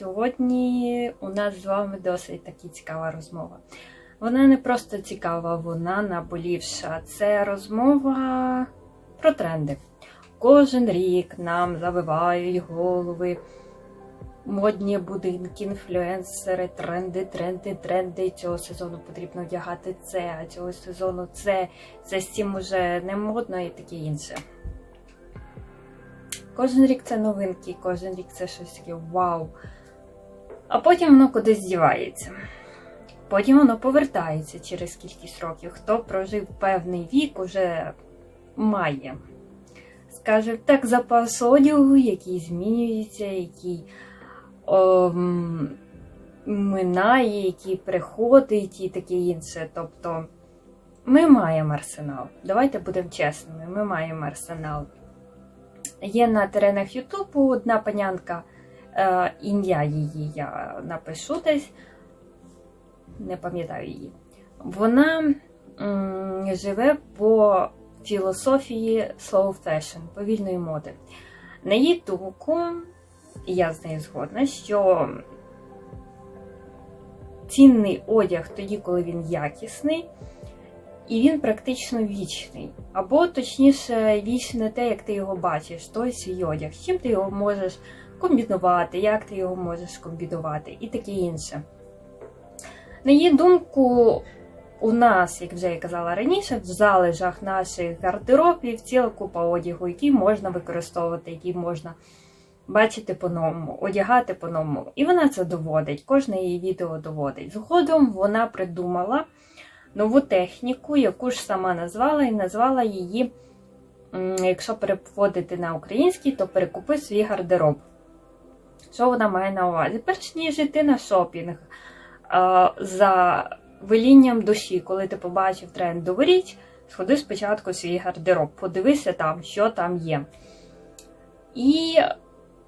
сьогодні у нас з вами досить таки цікава розмова. Вона не просто цікава, вона наболівша. Це розмова про тренди. Кожен рік нам завивають голови. Модні будинки, інфлюенсери, тренди, тренди, тренди. Цього сезону потрібно вдягати це, а цього сезону це. Це з цим уже не модно і таке інше. Кожен рік це новинки, кожен рік це щось таке вау. А потім воно кудись дівається. Потім воно повертається через кількість років. Хто прожив певний вік, уже має. Скаже, так, запас одягу, який змінюється, який о, минає, який приходить і таке інше. Тобто ми маємо арсенал. Давайте будемо чесними, ми маємо арсенал. Є на теренах Ютубу одна панянка, ім'я її я напишу десь, не пам'ятаю її. Вона живе по філософії slow fashion, повільної моди. На її думку, я з нею згодна, що цінний одяг тоді, коли він якісний, і він практично вічний. Або, точніше, вічне те, як ти його бачиш, той свій одяг. З чим ти його можеш комбінувати, як ти його можеш комбінувати, і таке інше. На її думку, у нас, як вже я казала раніше, в залежах наших гардеробів ціла купа одягу, який можна використовувати, який можна бачити по-новому, одягати по-новому. І вона це доводить, кожне її відео доводить. Згодом вона придумала нову техніку, яку ж сама назвала, і назвала її, якщо переводити на український, то перекупи свій гардероб. Що вона має на увазі? Перш ніж йти на шопінг за велінням душі, коли ти побачив трендову річ, сходи спочатку свій гардероб, подивися там, що там є. І,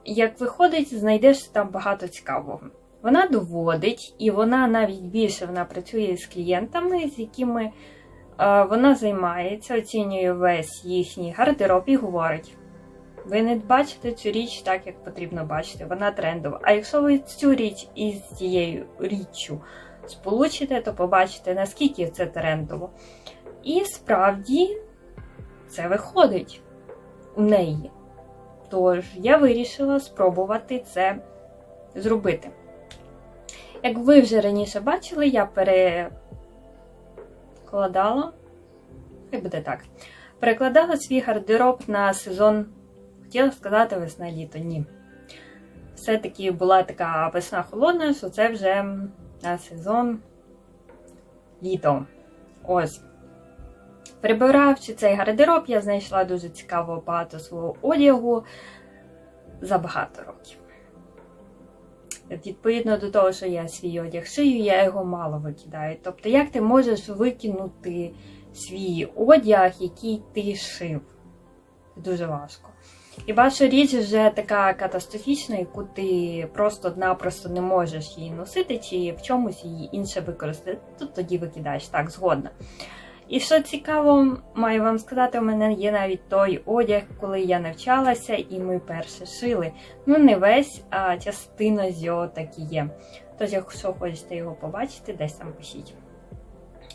як виходить, знайдеш там багато цікавого. Вона доводить, і вона навіть більше вона працює з клієнтами, з якими е, вона займається, оцінює весь їхній гардероб і говорить: ви не бачите цю річ так, як потрібно бачити, вона трендова. А якщо ви цю річ із цією річчю сполучите, то побачите, наскільки це трендово. І справді це виходить у неї. Тож я вирішила спробувати це зробити. Як ви вже раніше бачили, я перекладала, хай буде так, перекладала свій гардероб на сезон, хотіла сказати весна-літо, ні. Все-таки була така весна холодна, що це вже на сезон літо. Ось. Прибиравши цей гардероб, я знайшла дуже цікаво багато свого одягу за багато років. Відповідно до того, що я свій одяг шию, я його мало викидаю. Тобто, як ти можеш викинути свій одяг, який ти шив? Це дуже важко. І ваша річ вже така катастрофічна, яку ти просто-напросто не можеш її носити, чи в чомусь її інше використати, то тоді викидаєш так, згодна. І що цікаво, маю вам сказати, у мене є навіть той одяг, коли я навчалася, і ми перше шили. Ну, не весь, а частина з його так і є. Тож, якщо хочете його побачити, десь там пишіть.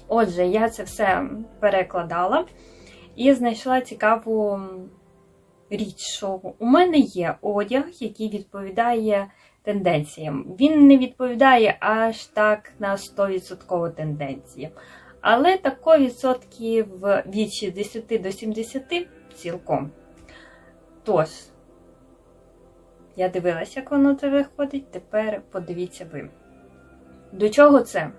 Отже, я це все перекладала і знайшла цікаву річ, що у мене є одяг, який відповідає тенденціям. Він не відповідає аж так на 100% тенденціям. Але тако відсотків від 60 до 70 цілком. Тож, я дивилася, як воно це виходить. Тепер подивіться ви. До чого це?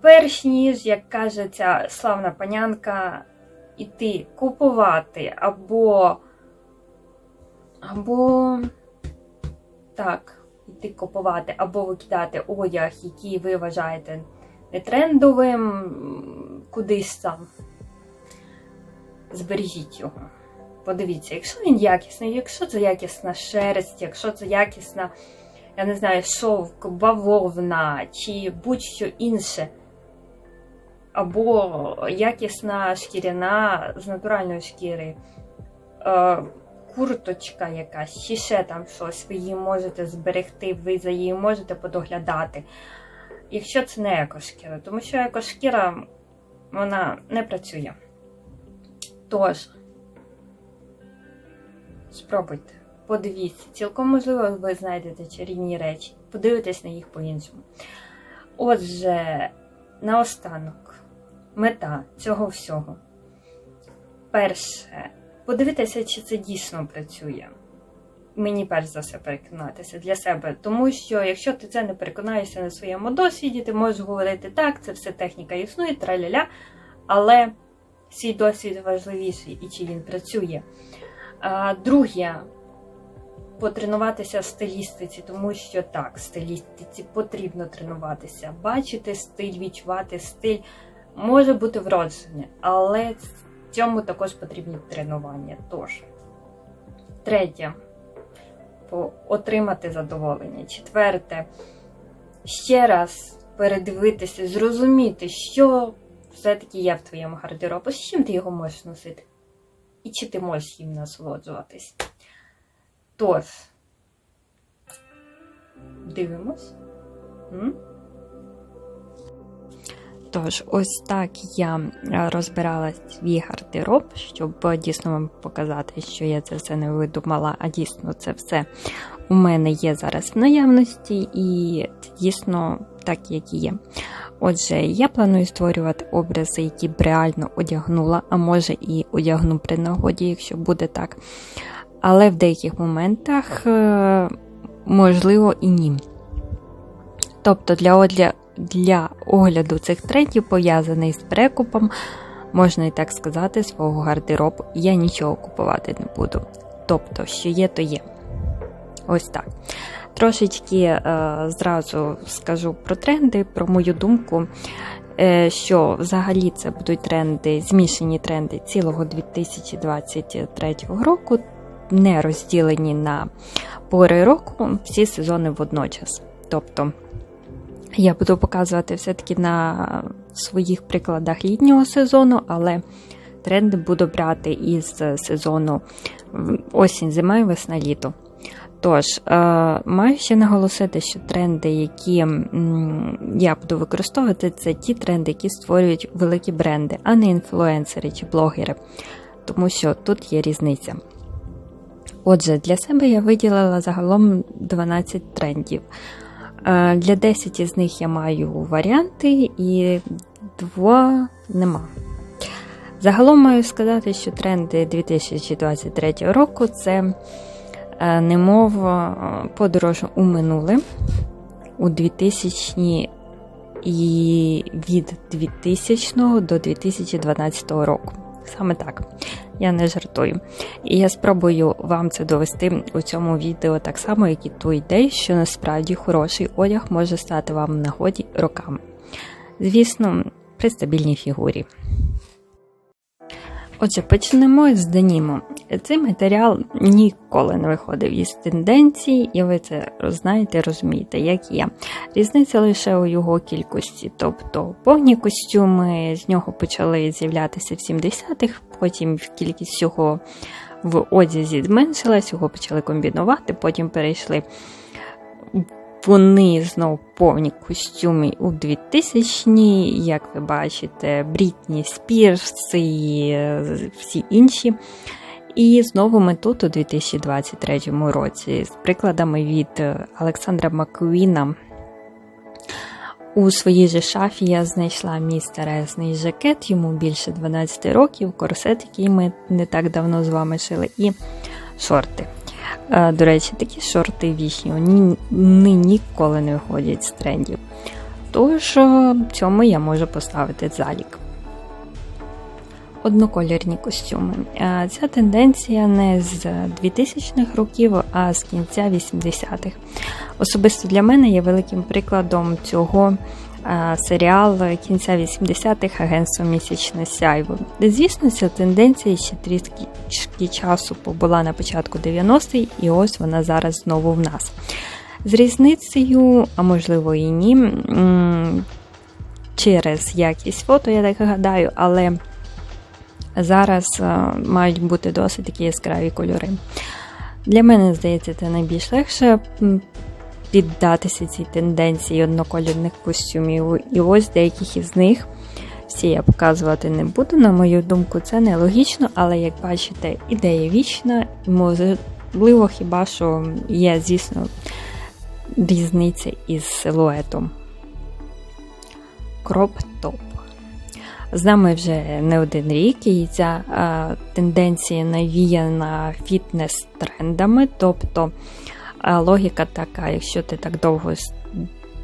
Перш ніж, як каже ця славна панянка, іти купувати або. Або. Так, іти купувати, або викидати одяг, який ви вважаєте не трендовим, кудись там. Збережіть його. Подивіться, якщо він якісний, якщо це якісна шерсть, якщо це якісна, я не знаю, шовк, бавовна чи будь-що інше. Або якісна шкіряна з натуральної шкіри. Е, курточка якась, чи ще там щось, ви її можете зберегти, ви за її можете подоглядати. Якщо це не екошкіра, тому що екошкіра вона не працює. Тож, спробуйте, подивіться. Цілком можливо, ви знайдете чарівні речі, подивитесь на їх по-іншому. Отже, наостанок, мета цього всього. Перше, подивитися, чи це дійсно працює. Мені перш за все переконатися для себе. Тому що якщо ти це не переконаєшся на своєму досвіді, ти можеш говорити так, це все техніка існує, траля-ля, але свій досвід важливіший і чи він працює. А, Друге, потренуватися в стилістиці, тому що так, в стилістиці потрібно тренуватися. Бачити стиль, відчувати стиль може бути вроджене, але цьому також потрібні тренування. Тож, третє отримати задоволення. Четверте, ще раз передивитися, зрозуміти, що все-таки є в твоєму гардеробу, з чим ти його можеш носити, і чи ти можеш їм насолоджуватись. Тож, дивимось. М? Тож, ось так я розбирала свій гардероб, щоб дійсно вам показати, що я це все не видумала, а дійсно це все у мене є зараз в наявності, і дійсно так, як і є. Отже, я планую створювати образи, які б реально одягнула, а може і одягну при нагоді, якщо буде так. Але в деяких моментах, е, можливо, і ні. Тобто для для огляду цих трендів, пов'язаний з перекупом, можна і так сказати, свого гардеробу я нічого купувати не буду. Тобто, що є, то є. Ось так. Трошечки е, зразу скажу про тренди, про мою думку, е, що взагалі це будуть тренди, змішані тренди цілого 2023 року, не розділені на пори року, всі сезони водночас. Тобто я буду показувати все-таки на своїх прикладах літнього сезону, але тренди буду брати із сезону осінь, зима і весна літо. Тож, е, маю ще наголосити, що тренди, які я буду використовувати, це ті тренди, які створюють великі бренди, а не інфлюенсери чи блогери. Тому що тут є різниця. Отже, для себе я виділила загалом 12 трендів. Е, для 10 з них я маю варіанти, і 2 нема. Загалом маю сказати, що тренди 2023 року це е, немов е, подорож у минуле у 2000 і від 2000 до 2012 року. Саме так, я не жартую. І я спробую вам це довести у цьому відео так само, як і ту ідею, що насправді хороший одяг може стати вам в нагоді роками. Звісно, при стабільній фігурі. Отже, почнемо з деніму. Цей матеріал ніколи не виходив із тенденції, і ви це знаєте, розумієте, як є. Різниця лише у його кількості. Тобто повні костюми з нього почали з'являтися в 70-х, потім кількість цього в одязі зменшилась, його почали комбінувати, потім перейшли вони знову повні костюми у 2000-ні, як ви бачите, Брітні Спірс і е, всі інші. І знову ми тут у 2023 році з прикладами від е, Олександра Маквіна. У своїй же шафі я знайшла мій старезний жакет, йому більше 12 років, корсет, який ми не так давно з вами шили, і шорти. Е, до речі, такі шорти вічні, вони ніколи не виходять з трендів. Тож, е, цьому я можу поставити залік. Одноколірні костюми. Е, ця тенденція не з 2000-х років, а з кінця 80-х. Особисто для мене є великим прикладом цього серіал кінця 80-х Агентство місячне сяйво. Звісно, ця тенденція ще трішки часу побула на початку 90-х, і ось вона зараз знову в нас. З різницею, а можливо і ні, через якість фото, я так гадаю, але зараз е, мають бути досить такі яскраві кольори. Для мене, здається, це найбільш легше піддатися цій тенденції однокольорних костюмів. І ось деяких із них всі я показувати не буду. На мою думку, це нелогічно, але як бачите, ідея вічна, і можливо, хіба що є, звісно, різниця із силуетом. Кроп-топ. З нами вже не один рік, і ця а, тенденція навіяна фітнес-трендами. Тобто логіка така, якщо ти так довго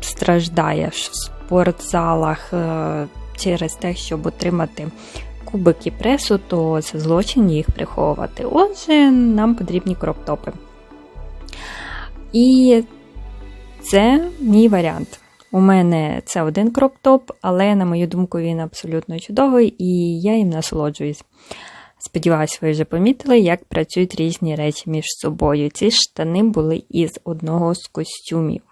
страждаєш в спортзалах е, через те, щоб отримати кубики пресу, то це злочин їх приховувати. Отже, нам потрібні кроп-топи. І це мій варіант. У мене це один кроп-топ, але, на мою думку, він абсолютно чудовий і я їм насолоджуюсь. Сподіваюсь, ви вже помітили, як працюють різні речі між собою. Ці штани були із одного з костюмів.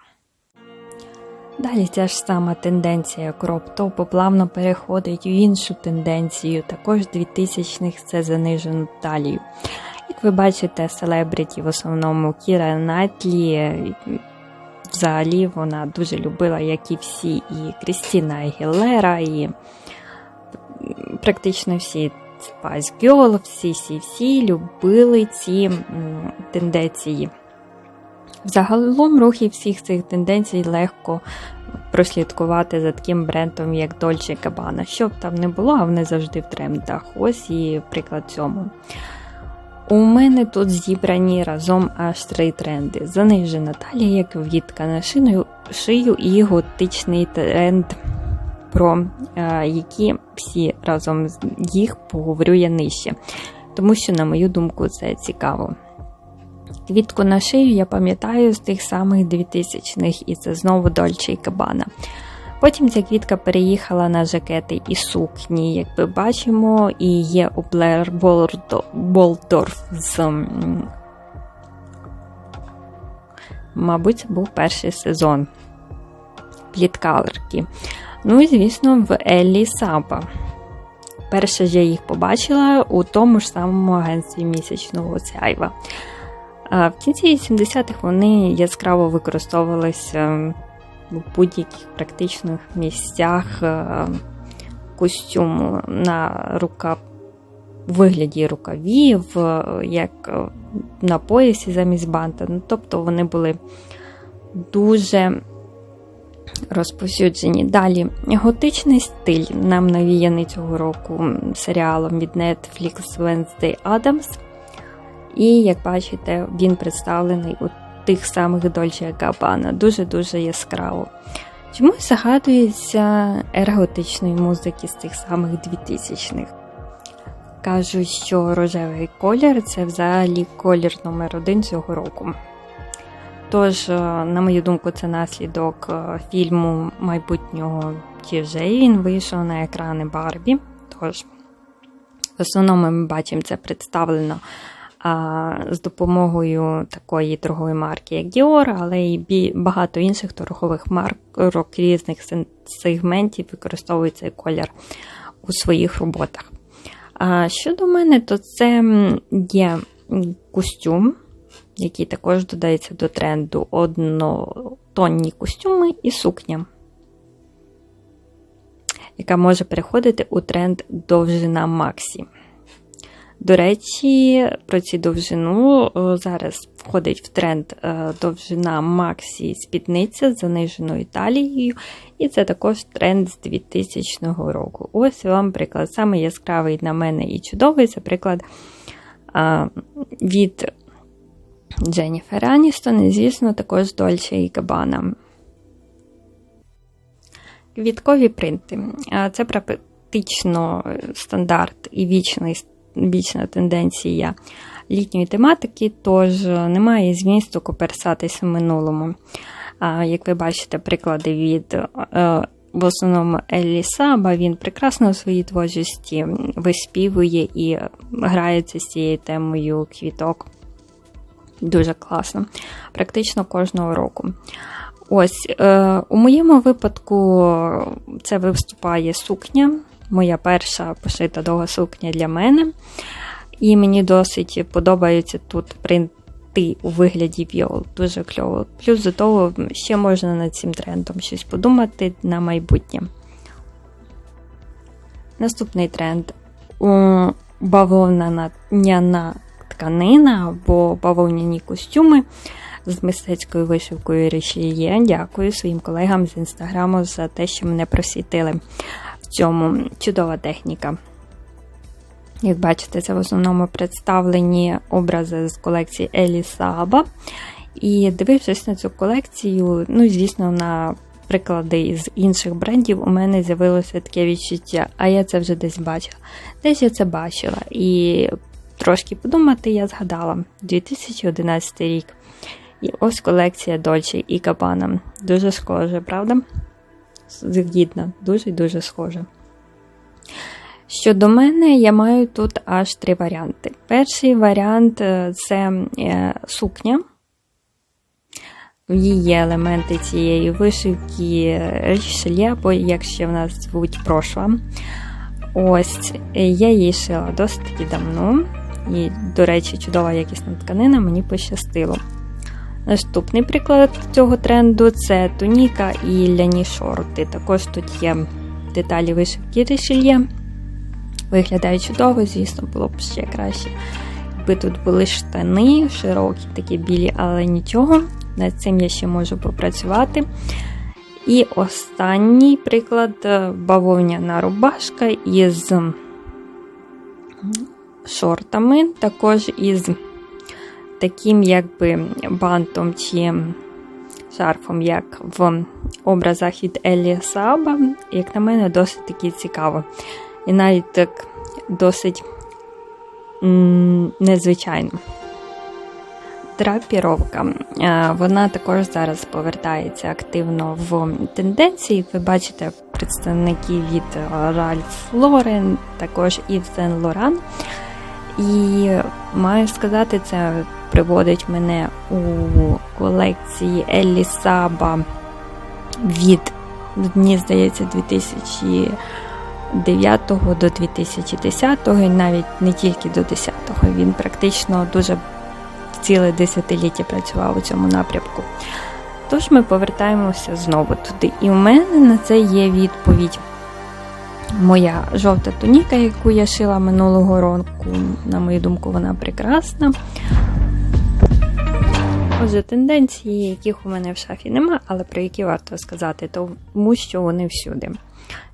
Далі ця ж сама тенденція кроп-топу плавно переходить в іншу тенденцію, також 2000-х це занижену талію. Як ви бачите, селебриті, в основному Кіра Натлі, взагалі вона дуже любила, як і всі, і Крістіна Агілера, і практично всі Spice Girl, всі-всі-всі любили ці тенденції. Загалом рухи всіх цих тенденцій легко прослідкувати за таким брендом, як Dolce Gabbana. Що б там не було, а вони завжди в трендах. Ось і приклад цьому. У мене тут зібрані разом аж три тренди: занижена талія, як в'їдка на шию, шию і готичний тренд, про е, які всі разом з їх поговорю я нижче. Тому що, на мою думку, це цікаво. Квітку на шию я пам'ятаю з тих самих 2000-х, і це знову Дольче і Кабана. Потім ця квітка переїхала на жакети і сукні, як ми бачимо, і є у Блер Болдорф з. Мабуть, це був перший сезон пліткалерки. Ну і, звісно, в Еллі Сапа. Перше ж я їх побачила у тому ж самому агентстві місячного сяйва. В кінці 80-х вони яскраво використовувалися в будь-яких практичних місцях е, костюму на рука у вигляді рукавів, е, як е, на поясі замість банта. Ну, тобто вони були дуже розповсюджені. Далі готичний стиль нам навіяний цього року серіалом від Netflix Wednesday Addams. І, як бачите, він представлений у тих самих Dolce Gabbana. Дуже-дуже яскраво. Чомусь загадується ерготичної музики з тих самих 2000-х. Кажуть, що рожевий колір це взагалі колір номер один цього року. Тож, е, на мою думку, це наслідок е, фільму майбутнього вже він вийшов на екрани Барбі. Тож, в основному ми бачимо це представлено а, з допомогою такої торгової марки, як Dior, але й багато інших торгових марок різних сегментів використовують цей колір у своїх роботах. А щодо мене, то це є костюм, який також додається до тренду однотонні костюми і сукня, яка може переходити у тренд довжина Максі. До речі, про цю довжину зараз входить в тренд е, довжина Максі спідниця з заниженою талією, і це також тренд з 2000 року. Ось вам приклад. Саме яскравий на мене і чудовий це приклад від Дженніфер Аністон, і, звісно, також Дольче і Габбана. Квіткові принти. Це практично стандарт і вічний, вічна тенденція літньої тематики, тож немає змісту коперсатися минулому. Як ви бачите, приклади від е, в основному Еллі Саба, він прекрасно у своїй творчості виспівує і грається з цією темою квіток. Дуже класно. Практично кожного року. Ось, е, у моєму випадку це виступає сукня, моя перша пошита довга сукня для мене. І мені досить подобається тут принти у вигляді віол. Дуже кльово. Плюс до того, ще можна над цим трендом щось подумати на майбутнє. Наступний тренд бавовняна тканина або бавовняні костюми з мистецькою вишивкою Рішіє. Дякую своїм колегам з інстаграму за те, що мене просвітили в цьому чудова техніка. Як бачите, це в основному представлені образи з колекції Елі Саба. І дивившись на цю колекцію, ну, звісно, на приклади з інших брендів, у мене з'явилося таке відчуття, а я це вже десь бачила. Десь я це бачила. І трошки подумати, я згадала 2011 рік. І ось колекція Dolce і Gabbana. Дуже схоже, правда? Згідна, дуже-дуже схоже. Щодо мене, я маю тут аж три варіанти. Перший варіант е, це е, сукня. Її елементи цієї вишивки рішельє, або як ще в нас звуть прошва. Ось, я її шила досить давно. І, до речі, чудова якісна тканина, мені пощастило. Наступний приклад цього тренду це туніка і ляні шорти. Також тут є деталі вишивки рішельє. Виглядає чудово, звісно, було б ще краще. Якби тут були штани, широкі, такі білі, але нічого. Над цим я ще можу попрацювати. І останній приклад бавовняна рубашка із шортами, також із таким якби бантом чи шарфом, як в образах від Елі Саба, як на мене, досить таки цікаво. І навіть так досить незвичайно. Драпіровка. Вона також зараз повертається активно в тенденції. Ви бачите представників від Ralph Lauren, також Yves Saint Laurent. І маю сказати, це приводить мене у колекції Еллі Саба від, мені здається, 2009 до 2010, і навіть не тільки до 10 Він практично дуже ціле десятиліття працював у цьому напрямку. Тож ми повертаємося знову туди. І у мене на це є відповідь. Моя жовта туніка, яку я шила минулого року, на мою думку, вона прекрасна. Отже, тенденції, яких у мене в шафі нема, але про які варто сказати, тому що вони всюди.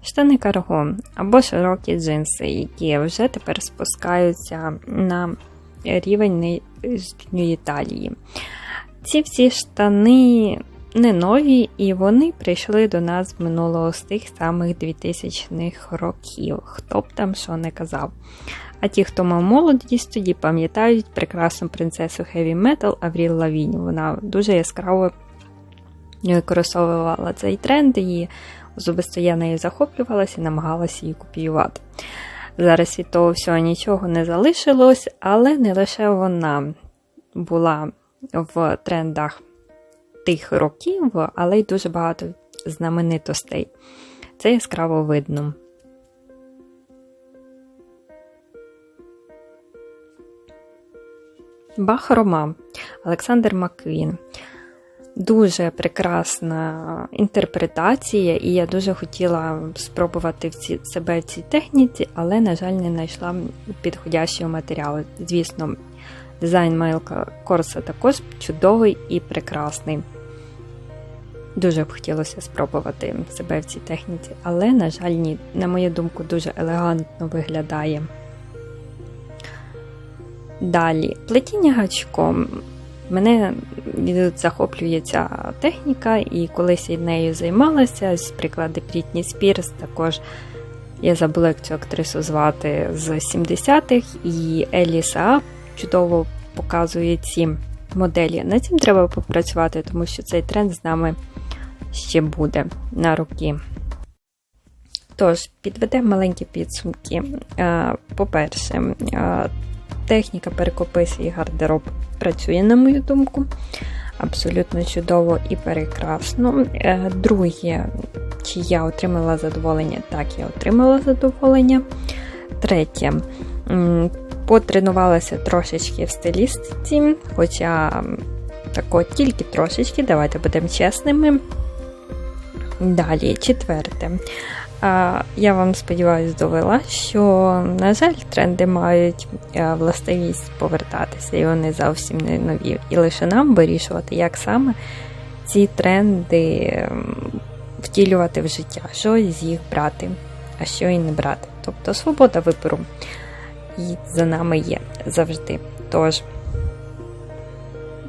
Штани карго або широкі джинси, які вже тепер спускаються на рівень нижньої талії. Ці всі штани не нові, і вони прийшли до нас минулого з тих самих 2000-х років, хто б там що не казав. А ті, хто мав молодість, тоді пам'ятають прекрасну принцесу Heavy Metal Авріл Лавінь. Вона дуже яскраво використовувала цей тренд, і особисто я нею захоплювалася і намагалася її копіювати. Зараз від того всього нічого не залишилось, але не лише вона була в трендах тих років, але й дуже багато знаменитостей. Це яскраво видно. Бахрома Олександр Маквін. Дуже прекрасна інтерпретація, і я дуже хотіла спробувати в ці, себе в цій техніці, але, на жаль, не знайшла підходящого матеріалу. Звісно, дизайн Майлка Корса також чудовий і прекрасний. Дуже б хотілося спробувати себе в цій техніці, але, на жаль, ні, на мою думку, дуже елегантно виглядає. Далі, плетіння гачком. Мене захоплює ця техніка, і колись я нею займалася. З приклади Брітні Спірс, також я забула як цю актрису звати з 70-х, і Еліса чудово показує ці моделі. Над цим треба попрацювати, тому що цей тренд з нами ще буде на роки. Тож, підведемо маленькі підсумки. Е, по-перше, е, техніка перекопис і гардероб працює, на мою думку. Абсолютно чудово і прекрасно. Е, друге, Чи я отримала задоволення? Так, я отримала задоволення. Третє. Потренувалася трошечки в стилістиці, хоча тако тільки трошечки, давайте будемо чесними. Далі, четверте. Я вам сподіваюся довела, що, на жаль, тренди мають е, властивість повертатися, і вони зовсім не нові. І лише нам вирішувати, як саме ці тренди втілювати в життя, що з їх брати, а що і не брати. Тобто свобода вибору і за нами є завжди. Тож.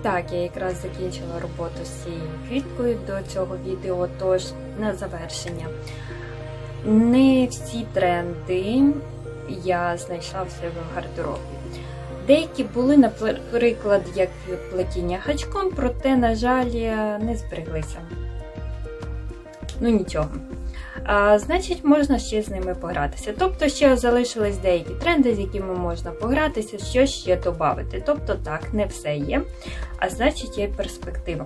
Так, я якраз закінчила роботу з цією квіткою до цього відео, тож на завершення. Не всі тренди я знайшла в себе в гардеробі. Деякі були, наприклад, як плетіння гачком, проте, на жаль, не збереглися. Ну нічого. А, значить, можна ще з ними погратися. Тобто, ще залишились деякі тренди, з якими можна погратися, що ще додати. Тобто, так, не все є. А значить, є перспектива.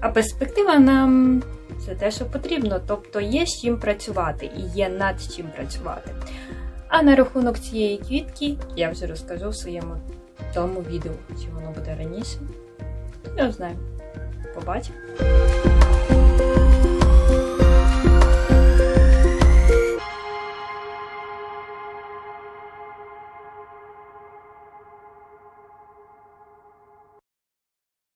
А перспектива нам це те, що потрібно. Тобто є з чим працювати і є над чим працювати. А на рахунок цієї квітки я вже розкажу в своєму тому відео, чи воно буде раніше. Я знаю. Побачимо.